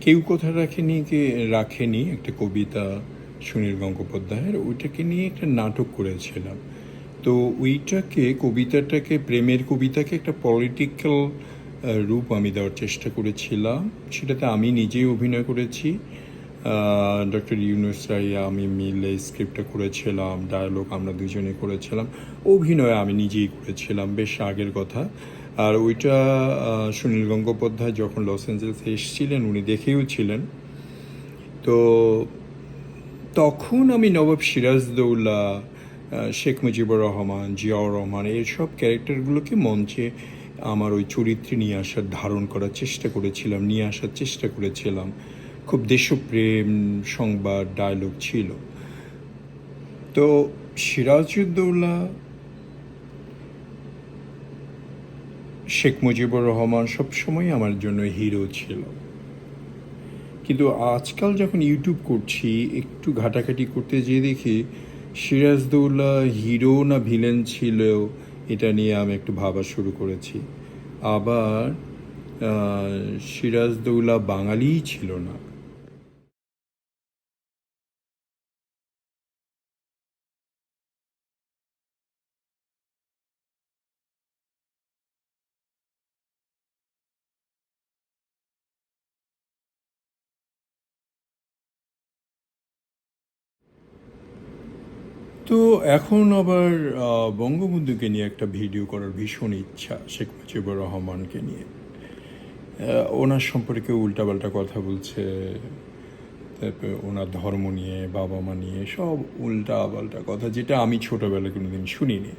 কেউ কথা রাখেনি, কে রাখেনি একটা কবিতা সুনীল গঙ্গোপাধ্যায়ের, ওইটাকে নিয়ে একটা নাটক করেছিলাম। তো ওইটাকে, কবিতাটাকে, প্রেমের কবিতাকে একটা পলিটিক্যাল রূপ আমি দেওয়ার চেষ্টা করেছিলাম। সেটাতে আমি নিজেই অভিনয় করেছি। ডক্টর ইউনুস রাইয়া, আমি মিলে স্ক্রিপ্টটা করেছিলাম ডায়ালগ আমরা দুজনে করেছিলাম। অভিনয় আমি নিজেই করেছিলাম, বেশ আগের কথা। আর ওইটা সুনীল গঙ্গোপাধ্যায় যখন লস অ্যাঞ্জেলেসে এসেছিলেন, উনি দেখেও ছিলেন। তো তখন আমি নবাব সিরাজদৌল্লা শেখ মুজিবুর রহমান, জিয়াউর রহমান এইসব ক্যারেক্টারগুলোকে মঞ্চে আমার ওই চরিত্রে নিয়ে আসার, ধারণ করার চেষ্টা করেছিলাম, নিয়ে আসার চেষ্টা করেছিলাম। খুব দেশপ্রেম সংবাদ ডায়লগ ছিল। তো সিরাজউদ্দৌলা শেখ মুজিবুর রহমান সবসময় আমার জন্য হিরো ছিল। কিন্তু আজকাল যখন ইউটিউব করছি, একটু ঘাটাঘাটি করতে যেয়ে দেখি সিরাজদৌল্লা হিরো না ভিলেন ছিল এটা নিয়ে আমি একটু ভাবা শুরু করেছি। আবার সিরাজদৌল্লা বাঙালিই ছিল না। তো এখন আবার বঙ্গবন্ধুকে নিয়ে একটা ভিডিও করার ভীষণ ইচ্ছা শেখ মুজিবুর রহমানকে নিয়ে। ওনার সম্পর্কে উল্টাপাল্টা কথা বলছে, তারপরে ওনার ধর্ম নিয়ে, বাবা মা নিয়ে, সব উল্টা পাল্টা কথা, যেটা আমি ছোটোবেলায় কোনোদিন শুনিনি।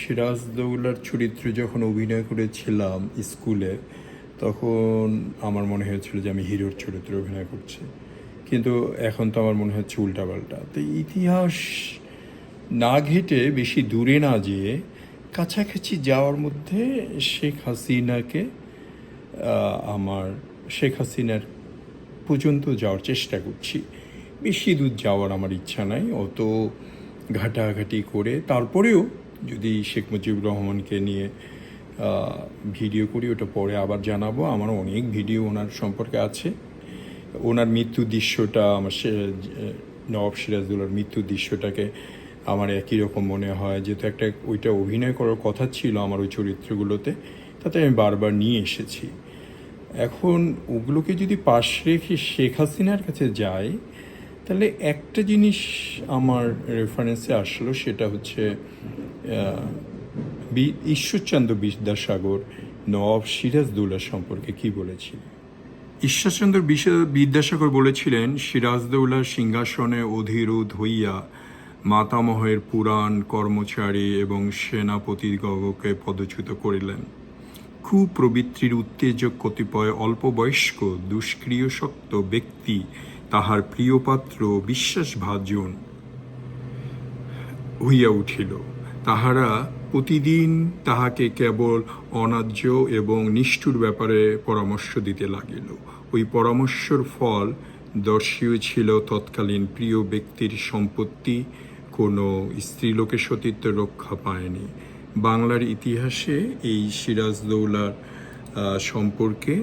সিরাজদৌল্লার চরিত্রে যখন অভিনয় করেছিলাম স্কুলে, তখন আমার মনে হয়েছিল যে আমি হিরোর চরিত্রে অভিনয় করছি। কিন্তু এখন তো আমার মনে হচ্ছে উল্টাপাল্টা। তো ইতিহাস না ঘেটে বেশি দূরে না যেয়ে কাছাকাছি যাওয়ার মধ্যে শেখ হাসিনাকে আমার শেখ হাসিনার পর্যন্ত যাওয়ার চেষ্টা করছি। বেশি দূর যাওয়ার আমার ইচ্ছা নাই, অত ঘাটাঘাটি করে। তারপরেও যদি শেখ মুজিবুর রহমানকে নিয়ে ভিডিও করি, ওটা পরে আবার জানাব। আমার অনেক ভিডিও ওনার সম্পর্কে আছে। ওনার মৃত্যু দৃশ্যটা, আমার সে নবাব সিরাজদৌলার মৃত্যু দৃশ্যটাকে আমার একই রকম মনে হয় যেহেতু একটা ওইটা অভিনয় করার কথা ছিল আমার ওই চরিত্রগুলোতে, তাতে আমি বারবার নিয়ে এসেছি। এখন ওগুলোকে যদি পাশ রেখে শেখ হাসিনার কাছে যাই, তাহলে একটা জিনিস আমার রেফারেন্সে আসলো, সেটা হচ্ছে ঈশ্বরচন্দ্র বিদ্যাসাগর নবাব সিরাজদৌল্লা সম্পর্কে কি বলেছিলেন? ঈশ্বরচন্দ্র বিদ্যাসাগর বলেছিলেন সিরাজদৌল্লার সিংহাসনে অধীরোধ হইয়া মাতামহের পুরাণ, কর্মচারী এবং সেনাপতিগকে পদচ্যুত করিলেন। কুপ্রবৃত্তির উত্তেজক কতিপয় অল্পবয়স্ক দুষ্ক্রিয়শক্ত ব্যক্তি, তাহার প্রিয়পাত্র, বিশ্বাসভাজন হইয়া উঠিল। তাহারা প্রতিদিন তাহাকে কেবল অন্যায্য এবং নিষ্ঠুর ব্যাপারে পরামর্শ দিতে লাগিল। ওই পরামর্শর ফল দর্শীয় ছিল তৎকালীন প্রিয় ব্যক্তির সম্পত্তি কোনো স্ত্রীলোকের সতীত্ব রক্ষা পায়নি। বাংলার ইতিহাসে এই সিরাজদৌলার সম্পর্কে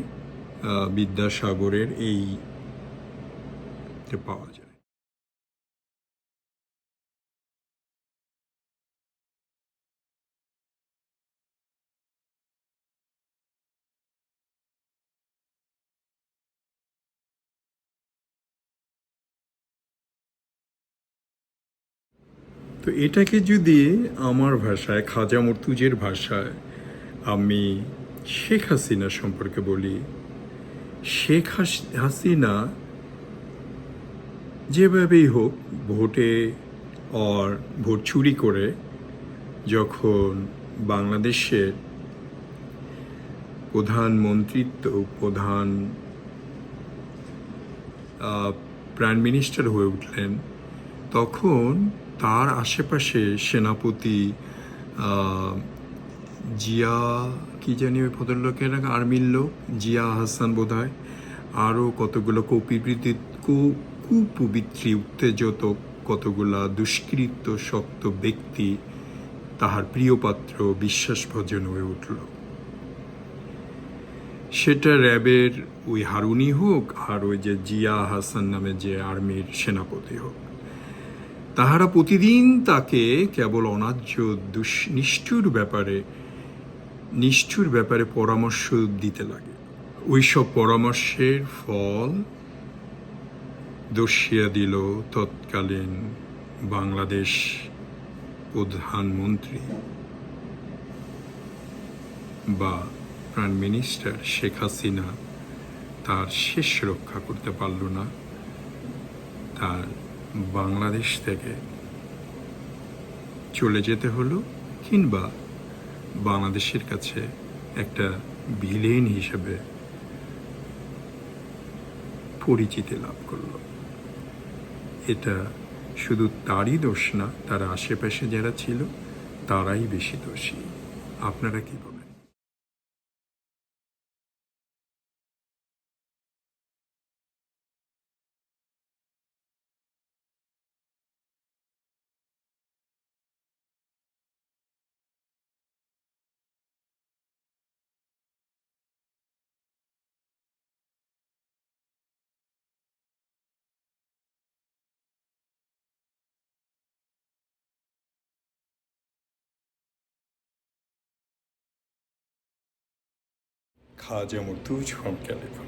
বিদ্যাসাগরের এই পাওয়া যায়। তো এটাকে যদি আমার ভাষায়, খাজা মর্তুজের ভাষায় আমি শেখ হাসিনা সম্পর্কে বলি, শেখ হাসিনা যেভাবেই হোক ভোটে আর ভোট চুরি করে যখন বাংলাদেশের প্রধানমন্ত্রিত্ব, প্রধান প্রাইম মিনিস্টার হয়ে উঠলেন, তখন তার আশেপাশে সেনাপতি জিয়া, কি জানি ওই ভদ্রলোকের আর্মির লোক, জিয়া হাসান বোধ হয় আরও কতগুলো কপিবৃত্তি কুপবিত্রী, উত্তেজত, কতগুলা দুষ্কৃত, শক্ত ব্যক্তি তাহার প্রিয়পাত্র বিশ্বাসভজন হয়ে উঠল। সেটা র্যাবের ওই হারুনি হোক আর ওই যে জিয়া হাসান নামে যে আর্মির সেনাপতি হোক। তাহারা প্রতিদিন তাকে কেবল অনার্য দুষ, নিষ্ঠুর ব্যাপারে নিষ্ঠুর ব্যাপারে পরামর্শ দিতে লাগে। ওইসব পরামর্শের ফল দর্শিয়া দিল তৎকালীন বাংলাদেশ প্রধানমন্ত্রী বা প্রাইম মিনিস্টার শেখ হাসিনা তার শেষ রক্ষা করতে পারল না। তার বাংলাদেশ থেকে চলে যেতে হলো কিংবা বাংলাদেশের কাছে একটা ভিলেন হিসেবে পরিচিতি লাভ করল। এটা শুধু তারই দোষ না, তার আশেপাশে যারা ছিল, তারাই বেশি দোষী। আপনারা কি বলেন খাজা মতুজ ফ্রম ক্যালিফোর্নিয়া